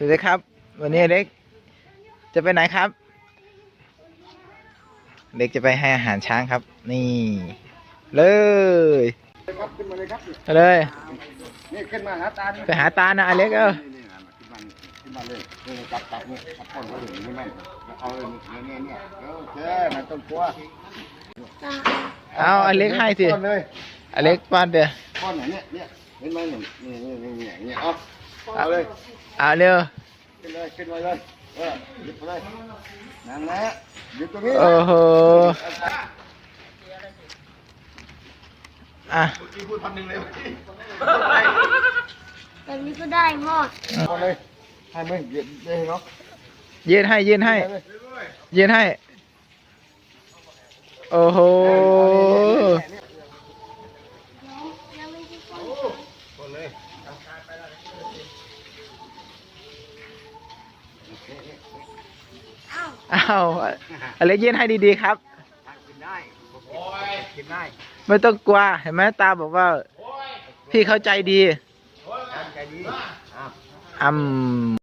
สวัสดีครับ วันนี้เล็กจะไปไหนครับเล็กจะไปให้อาหารช้างครับ นี่ เลยครับขึ้นมาเลยครับไปเลยนี่ขึ้นมาหาตานี่ไปหาตานะอเล็กเออนี่นะขึ้นมาขึ้นมาเลยนี่จับจับนี่จับก้นเขาอยู่นี่แม่นเอาเลยนี่เนี่ยเนี่ยโอเคไม่ต้องกลัวเอาอเล็กให้สิก้อนเลยอเล็กป้อนเดี๋ยวก้อนไหนเนี่ยเนี่ยเห็นไหมหนึ่งนี่นี่นี่นี่นี่เอาเอาเลยเอาเร็วขึ้นเลยขึ้นมาเลยเออหยิบไปเลยนั่นแหละหยิบตรงนี้โอ้โหอะแบบนี้ก็ได้พ่อเอาเลยให้มึงหยิบได้เนาะยืนให้ยืนให้ยืนให้ โอ้โหยังไม่ใช่คน อ้าวอเล็กยืนให้ดีๆครับ กินได้กินได้ไม่ต้องกลัวเห็นไหมตาบอกว่า พี่เข้าใจดีใจดีอืม